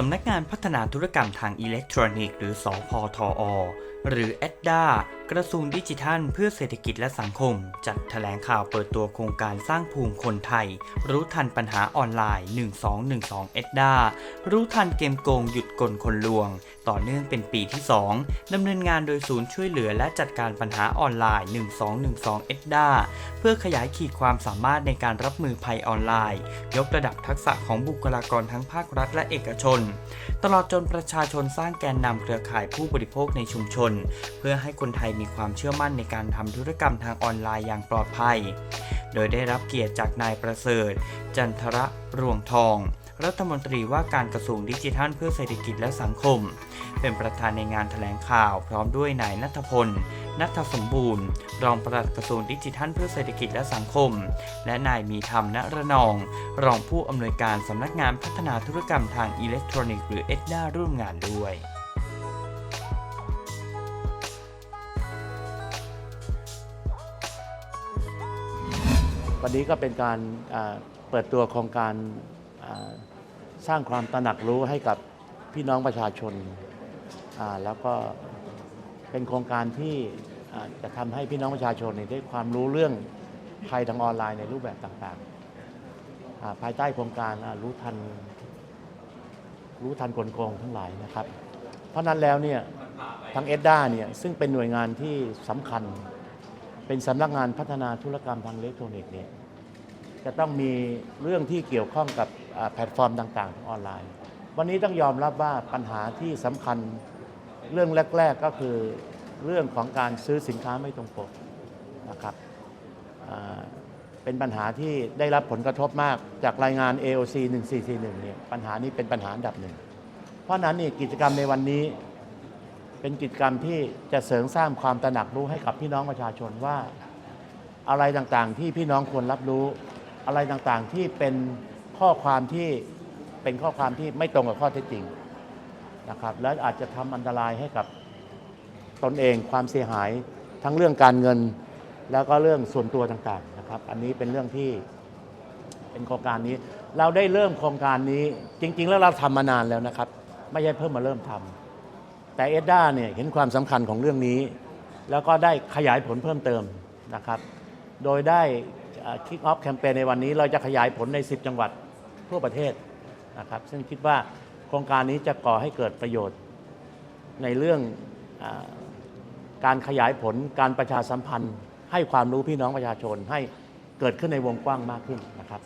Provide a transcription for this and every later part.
สำนักงานพัฒนาธุรกรรมทางอิเล็กทรอนิกส์ หรือสอพทอ หรือ e d d a กระทรวงดิจิทัลเพื่อเศรษฐกิจและสังคม จัดแถลงข่าวเปิดตัวโครงการสร้างภูมิคนไทย รู้ทันปัญหาออนไลน์ 1212 e d d a รู้ทันเกมโกงหยุดกลคนลวง ต่อเนื่องเป็นปีที่ 2ดำเนินงานโดยศูนย์ช่วยเหลือและจัดการปัญหาออนไลน์ 1212 e d d a เพื่อขยายขีดความสามารถในการรับมือภัยออนไลน์ ยกระดับทักษะของบุคลากรทั้งภาครัฐและเอกชน ตลอดจนประชาชนสร้างแกนนำเครือข่ายผู้บริโภคในชุมชน เพื่อให้คนไทยมีความเชื่อมั่นในการทำธุรกรรมทางออนไลน์อย่างปลอดภัย โดยได้รับเกียรติจากนายประเสริฐ จันทระรวงทอง รัฐมนตรีว่าการกระทรวงดิจิทัลเพื่อเศรษฐกิจและสังคม เป็นประธานในงานแถลงข่าว พร้อมด้วยนายนัทพล นัทสมบูรณ์ รองปลัดกระทรวงดิจิทัลเพื่อเศรษฐกิจและสังคม และนายมีธรรมณระนอง รองผู้อำนวยการสำนักงานพัฒนาธุรกรรมทางอิเล็กทรอนิกส์หรือเอ็ดด้าร่วมงานด้วย วันนี้ก็เป็นการเปิดตัวโครงการสร้างความตระหนักรู้ให้กับพี่น้องประชาชนาแล้วก็เป็นโครงการที่จะทำให้พี่น้องประชาชนได้ความรู้เรื่องภัยทางออนไลน์ในรูปแบบต่างๆาภายใต้โครงการารู้ทันรู้ทันกลโกงทั้งหลายนะครับ เพราะฉะนั้นแล้วเนี่ยทางเอ็ดด้าเนี่ยซึ่งเป็นหน่วยงานที่สำคัญ เป็นสำนักงานพัฒนาธุรกรรมทางอิเล็กทรอนิกส์เนี่ยจะต้องมีเรื่องที่เกี่ยวข้องกับแพลตฟอร์มต่างๆออนไลน์ วันนี้ต้องยอมรับว่าปัญหาที่สำคัญเรื่องแรก ๆก็คือเรื่องของการซื้อสินค้าไม่ตรงปกนะครับเป็นปัญหาที่ได้รับผลกระทบมากจากรายงาน AOC 1441เนี่ยปัญหานี้เป็นปัญหาอันดับหนึ่ง เพราะฉะนั้นนี่กิจกรรมในวันนี้ เป็นกิจกรรมที่จะเสริมสร้างความตระหนักรู้ให้กับพี่น้องประชาชนว่า อะไรต่างๆที่พี่น้องควรรับรู้ อะไรต่างๆที่เป็นข้อความที่เป็นข้อความที่ไม่ตรงกับข้อเท็จจริงนะครับและอาจจะทำอันตรายให้กับตนเองความเสียหายทั้งเรื่องการเงิน แล้วก็เรื่องส่วนตัวต่างๆนะครับ อันนี้เป็นเรื่องที่เป็นโครงการนี้ เราได้เริ่มโครงการนี้จริง ๆ แล้วเราทำมานานแล้วนะครับ ไม่ใช่เพิ่มมาเริ่มทำ แต่เอ็ดด้าเนี่ยเห็นความสำคัญของเรื่องนี้ แล้วก็ได้ขยายผลเพิ่มเติมนะครับ โดยได้คิกออฟแคมเปญในวันนี้ เราจะขยายผลใน 10 จังหวัดทั่วประเทศนะครับ ซึ่งคิดว่าโครงการนี้จะก่อให้เกิดประโยชน์ในเรื่องอการขยายผลการประชาสัมพันธ์ ให้ความรู้พี่น้องประชาชนให้เกิดขึ้นในวงกว้างมากขึ้นนะครับ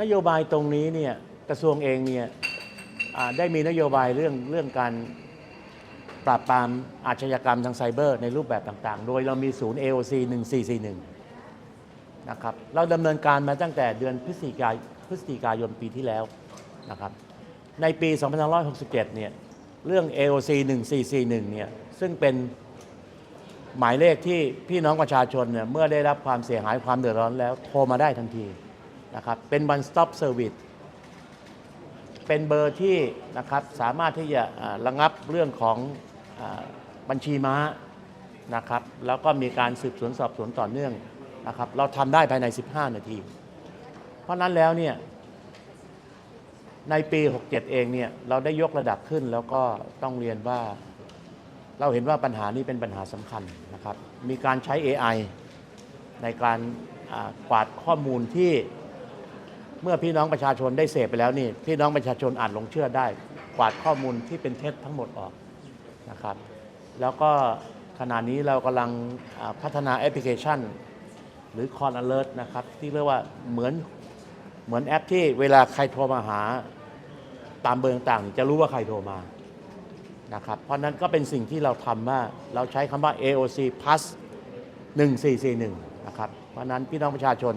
นโยบายตรงนี้เนี่ยกระทรวงเองเนี่ยได้มีนโยบายเรื่องเรื่องการ ปราบปรามอาชญากรรมทางไซเบอร์ในรูปแบบต่างๆ โดยเรามีศูนย์ AOC 1441 นะครับ เราดำเนินการมาตั้งแต่เดือนพฤศจิกายพฤศจิกายนปีที่แล้วนะครับ ในปี 2567 เนี่ย เรื่อง AOC 1441 เนี่ย ซึ่งเป็นหมายเลขที่พี่น้องประชาชนเนี่ยเมื่อได้รับความเสียหายความเดือดร้อนแล้วโทรมาได้ทันทีนะครับ เป็น one stop service เป็นเบอร์ที่นะครับสามารถที่จะระงับเรื่องของ บัญชีม้านะครับ แล้วก็มีการสืบสวนสอบสวนต่อเนื่องนะครับ เราทำได้ภายใน 15 นาที เพราะฉะนั้นแล้วเนี่ยในปี 67 เองเนี่ยเราได้ยกระดับขึ้นแล้วก็ต้องเรียนว่าเราเห็นว่าปัญหานี้เป็นปัญหาสำคัญนะครับ มีการใช้ AI ในการกวาดข้อมูลที่เมื่อพี่น้องประชาชนได้เสพไปแล้วนี่พี่น้องประชาชนอาจหลงเชื่อได้ กวาดข้อมูลที่เป็นเท็จทั้งหมดออก นะครับ แล้วก็ขณะนี้เรากำลังพัฒนาแอปพลิเคชัน หรือ Call Alert นะครับ ที่เรียกว่าเหมือนเหมือนแอปที่เวลาใครโทรมาหาตามเบอร์ต่างๆจะรู้ว่าใครโทรมานะครับเพราะนั้นก็เป็นสิ่งที่เราทำว่าเราใช้คำว่า AOC plus 1441 นะครับ เพราะนั้นพี่น้องประชาชน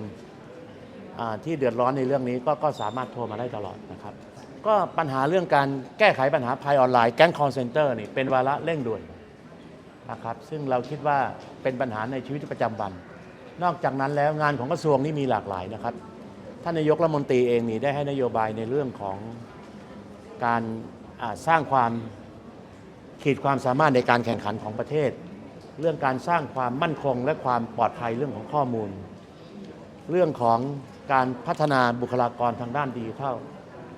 ที่เดือดร้อนในเรื่องนี้ก็ก็สามารถโทรมาได้ตลอดนะครับ ก็ปัญหาเรื่องการแก้ไขปัญหาภัยออนไลน์แก๊งคอร์เซนเตอร์นี่เป็นวาระเร่งด่วนนะครับซึ่งเราคิดว่าเป็นปัญหาในชีวิตประจำวัน นอกจากนั้นแล้วงานของกระทรวงนี่มีหลากหลายนะครับท่านนายกรัฐมนตรีเองนี่ได้ให้นโยบายในเรื่องของการสร้างความขีดความสามารถในการแข่งขันของประเทศ เรื่องการสร้างความมั่นคงและความปลอดภัยเรื่องของข้อมูล เรื่องของการพัฒนาบุคลากรทางด้านดิจิทัล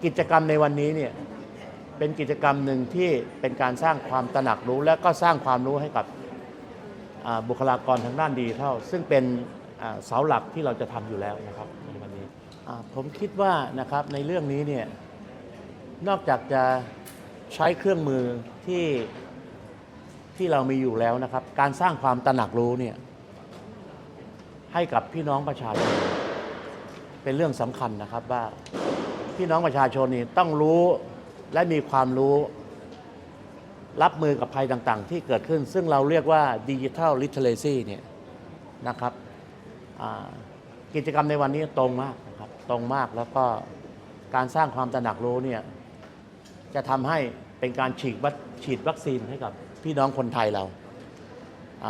กิจกรรมในวันนี้เนี่ยเป็นกิจกรรมหนึ่งที่เป็นการสร้างความตระหนักรู้ และก็สร้างความรู้ให้กับบุคลากรทางด้านดิจิทัลซึ่งเป็นเสาหลักที่เราจะทำอยู่แล้วนะครับในวันนี้ผมคิดว่านะครับในเรื่องนี้เนี่ยนอกจากจะใช้เครื่องมือที่ที่เรามีอยู่แล้วนะครับ การสร้างความตระหนักรู้เนี่ยให้กับพี่น้องประชาชนเป็นเรื่องสำคัญนะครับว่า พี่น้องประชาชนนี่ต้องรู้และมีความรู้ รับมือกับภัยต่างๆ ที่เกิดขึ้น ซึ่งเราเรียกว่าดิจิทัลลิเทเลซีเนี่ยนะครับกิจกรรมในวันนี้ตรงมากนะครับตรงมากแล้วก็การสร้างความตระหนักรู้เนี่ยจะทำให้เป็นการฉีดวัคฉีดวัคซีนให้กับพี่น้องคนไทยเรา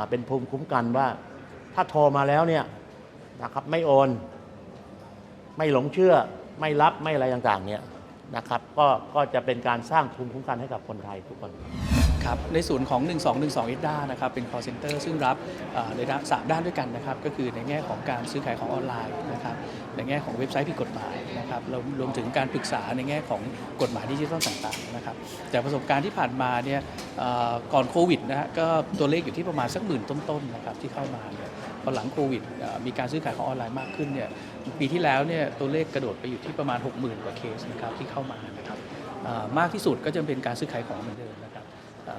เป็นภูมิคุ้มกันว่าถ้าโทรมาแล้วเนี่ยนะครับไม่โอน ไม่หลงเชื่อ ไม่รับไม่อะไรต่างๆเนี่ยนะครับก็ก็จะเป็นการสร้างภูมิคุ้มกันให้กับคนไทยทุกคน ครับในส่วนของ 1212 e d a นะครับเป็น call center ซึ่งรับเอ่อในด้านสามด้านด้วยกันนะครับ ก็คือในแง่ของการซื้อขายของออนไลน์นะครับในแง่ของเว็บไซต์ผิดกฎหมายนะครับรวมรวมถึงการปรึกษาในแง่ของกฎหมายดิจิทัลต่างๆนะครับแต่ประสบการณ์ที่ผ่านมาเนี่ยเอ่อก่อนโควิดนะฮะก็ตัวเลขอยู่ที่ประมาณสักหมื่นต้นๆนะครับที่เข้ามาเนี่ย พอหลังโควิดมีการซื้อขายของออนไลน์มากขึ้นเนี่ยปีที่แล้วเนี่ยตัวเลขกระโดดไปอยู่ที่ประมาณ 60,000 กว่าเคสนะครับที่เข้ามานะครับมากที่สุดก็จะเป็นการซื้อขายของเหมือนเดิมนะครับ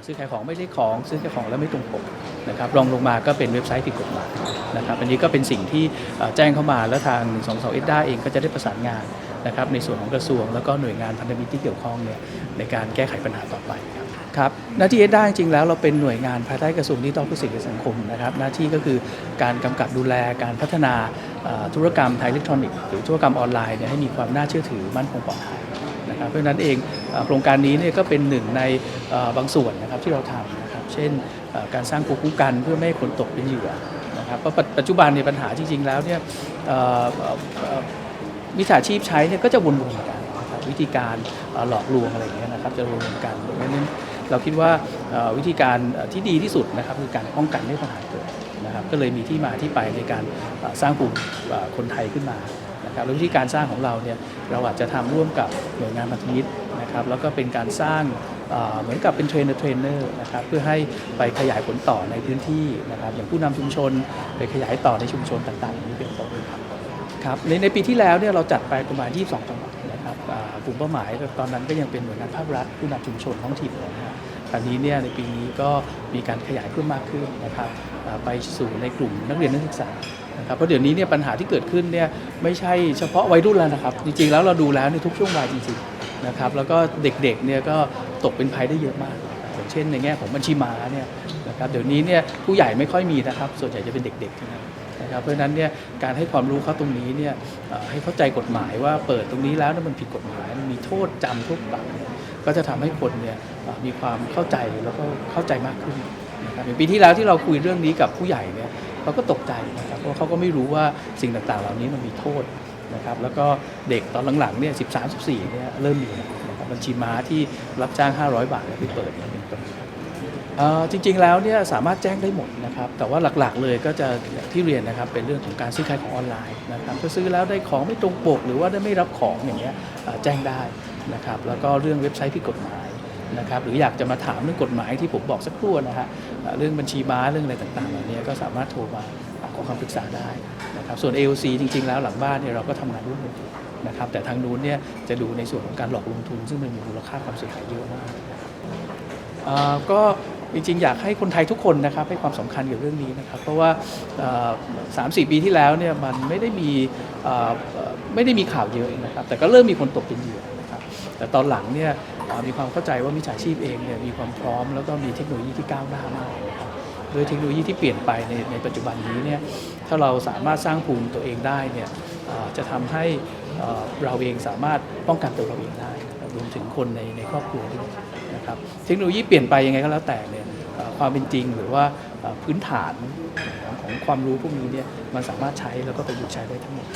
ซื้อขายของไม่ได้ของซื้อขายของแล้วไม่ตรงปกนะครับรองลงมาก็เป็นเว็บไซต์ผิดกฎหมายนะครับอันนี้ก็เป็นสิ่งที่แจ้งเข้ามาแล้วทาง122เอ็ดด้าเองก็จะได้ประสานงาน นะครับในส่วนของกระทรวง แล้วก็หน่วยงานพันธมิตรที่เกี่ยวข้องเนี่ยในการแก้ไขปัญหาต่อไปครับครับหน้าที่เอ็ดด้าจริงๆแล้วเราเป็นหน่วยงานภายใต้กระทรวงดิจิทัลเพื่อสิ่งและสังคมนะครับหน้าที่ก็คือการกำกับดูแลการพัฒนาเอ่อธุรกรรมทางอิเล็กทรอนิกส์หรือธุรกรรมออนไลน์เนี่ยให้มีความน่าเชื่อถือมั่นคงปลอดภัยนะครับเพราะฉะนั้นเองเอ่อโครงการนี้เนี่ยก็เป็นหนึ่งในเอ่อบางส่วนนะครับที่เราทำนะครับเช่นเอ่อการสร้างภูมิคุ้มกันเพื่อไม่ให้คนตกเป็นเหยื่อนะครับเพราะปัจปัจจุบันในยปัญหาจริงๆแล้วเนี่ย มิจฉาชีพใช้เนี่ยก็จะวนๆกันนะครับวิธีการหลอกลวงอะไรอย่างเงี้ยนะครับจะวนๆกันเพราะฉะนั้นเราคิดว่าวิธีการที่ดีที่สุดนะครับคือการป้องกันไม่ให้ปัญหาเกิดนะครับก็เลยมีที่มาที่ไปในการสร้างกลุ่มคนไทยขึ้นมานะครับแล้ววิธีการสร้างของเราเนี่ยเราอาจจะทำร่วมกับหน่วยงานพันธมิตรนะครับแล้วก็เป็นการสร้างเหมือนกับเป็นเทรนเนอร์เทรนเนอร์นะครับเพื่อให้ไปขยายผลต่อในพื้นที่นะครับอย่างผู้นำชุมชนไปขยายต่อในชุมชนต่างๆอย่างนี้เป็นต้นครับ ครับในในปีที่แล้วเนี่ยเราจัดไปประมาณ 22 จังหวัดนะครับกลุ่มเป้าหมายตอนนั้นก็ยังเป็นหน่วยงานภาครัฐผู้นำชุมชนท้องถิ่นนะฮะตอนนี้เนี่ยในปีนี้ก็มีการขยายเพิ่มมากขึ้นนะครับไปสู่ในกลุ่มนักเรียนนักศึกษานะครับเพราะเดี๋ยวนี้เนี่ยปัญหาที่เกิดขึ้นเนี่ยไม่ใช่เฉพาะวัยรุ่นแล้วนะครับ จริงๆแล้วเราดูแล้วในทุกช่วงวัยจริงๆนะครับแล้วก็เด็กๆเนี่ยก็ตกเป็นภัยได้เยอะมากอย่างเช่นในแง่ของบัญชีม้าเนี่ยนะครับเดี๋ยวนี้เนี่ยผู้ใหญ่ไม่ค่อยมีนะครับ ส่วนใหญ่จะเป็นเด็กๆทั้งนั้น นะครับเพราะฉะนั้นเนี่ยการให้ความรู้เขาตรงนี้เนี่ยให้เข้าใจกฎหมายว่าเปิดตรงนี้แล้วนี่ยมันผิดกฎหมายมันมีโทษจำโทษปรับก็จะทำให้คนเนี่ยมีความเข้าใจแล้วก็เข้าใจมากขึ้นนะครับอย่างปีที่แล้วที่เราคุยเรื่องนี้กับผู้ใหญ่เนี่ยเขาก็ตกใจนะครับเพราะเขาก็ไม่รู้ว่าสิ่งต่างๆ เหล่านี้มันมีโทษนะครับแล้วก็เด็กตอนหลังๆเนี่ย13 14เนี่ยเริ่มมีนะครับบัญชีม้าที่รับจ้าง 500 บาทไปเปิดเนี่ยเป็นต้น เอ่อจริงๆแล้วเนี่ยสามารถแจ้งได้หมดนะครับแต่ว่าหลักๆเลยก็จะอย่างที่เรียนนะครับเป็นเรื่องของการซื้อขายของออนไลน์นะครับถ้าซื้อแล้วได้ของไม่ตรงปก หรือว่าได้ไม่รับของอย่างเงี้ยเอ่อแจ้งได้นะครับแล้วก็เรื่องเว็บไซต์ผิดกฎหมายนะครับหรืออยากจะมาถามเรื่องกฎหมายที่ผมบอกสักครู่นะฮะเอ่อเรื่องบัญชีม้าเรื่องอะไรต่างๆเหล่านี้ก็สามารถโทรมาขอคำปรึกษาได้นะครับส่วน AOC จริงๆ แล้วหลังบ้านเนี่ยเราก็ทำงานร่วมกันอยู่นะครับแต่ทางนู้นเนี่ยจะดูในส่วนของการหลอกลงทุน ซึ่งมันมีมูลค่าความเสียหายเยอะมาก เอ่อก็ จริงๆ อยากให้คนไทยทุกคนนะครับให้ความสำคัญกับเรื่องนี้นะครับ เพราะว่าสามสี่ปีที่แล้วเนี่ยมันไม่ได้มีไม่ได้มีข่าวเยอะนะครับ แต่ก็เริ่มมีคนตกเป็นเหยื่อนะครับแต่ตอนหลังเนี่ยมีความเข้าใจว่ามิจฉาชีพเองเนี่ยมีความพร้อมแล้วก็มีเทคโนโลยีที่ก้าวหน้ามากโดยเทคโนโลยีที่เปลี่ยนไปในในปัจจุบันนี้เนี่ยถ้าเราสามารถสร้างภูมิตัวเองได้เนี่ยจะทำให้เราเองสามารถป้องกันตัวเราเองได้รวมถึงคนในในครอบครัวด้วย นะครับเทคโนโลยีเปลี่ยนไปยังไงก็แล้วแต่เนี่ยความเป็นจริงหรือว่าพื้นฐานของของความรู้พวกนี้เนี่ยมันสามารถใช้แล้วก็ประยุกต์ใช้ได้ทั้งหมด